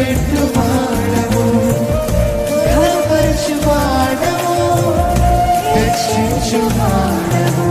రెట్లు వాడము కనపరచు వాడము రక్షించు వాడము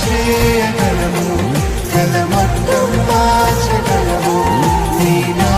శ్రేయగలము కలమట్టు మార్చగలము నీ నా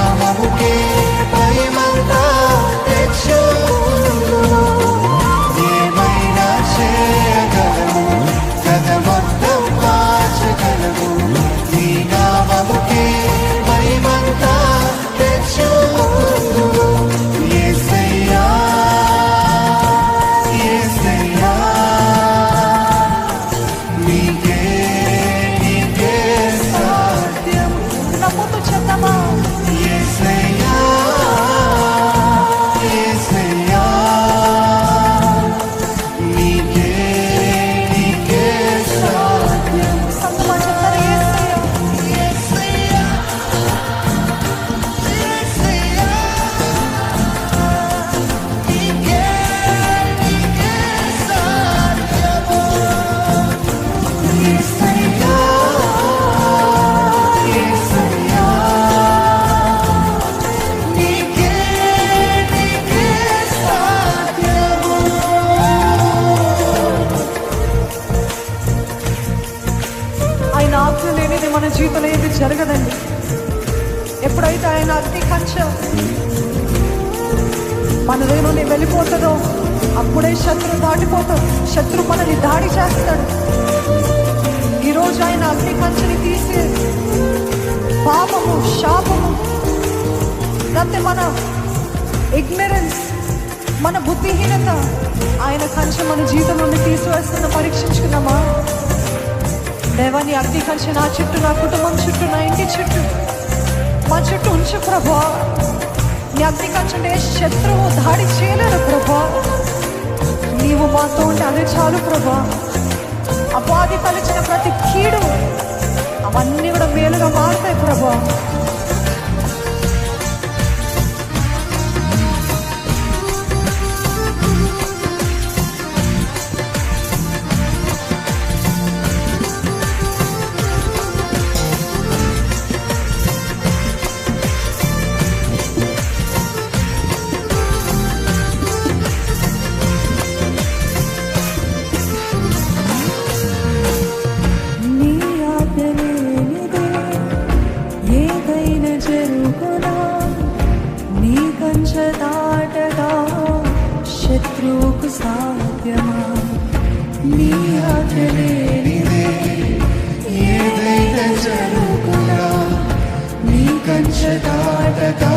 జరగదండి. ఎప్పుడైతే ఆయన అగ్నికంచ మన దేవుని వెళ్ళిపోతుందో అప్పుడే శత్రు దాటిపోతాడు. శత్రు మనని దాడి చేస్తాడు. ఈరోజు ఆయన అగ్ని కంచెని తీసే పాపము శాపము లేకపోతే మన ఇగ్నరెన్స్ మన బుద్ధిహీనత ఆయన కంచె మన జీవితం నుండి తీసివేస్తున్న పరీక్షించుకున్నామా దేవాని అగ్ని కంచె నా చుట్టూ నా కుటుంబం చుట్టూ నా ఇంటి చుట్టూ. మా చుట్టూ ఉంచు ప్రభా. నీ అగ్ని శత్రువు దాడి చేయలేరు ప్రభా. నీవు మాతో ఉంటే అదే చాలు ప్రభా. అపాధి తలచిన ప్రతి కీడు అవన్నీ కూడా మేలుగా మారుతాయి ప్రభా. జరుగునా నీ కంచె దాటగా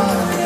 아.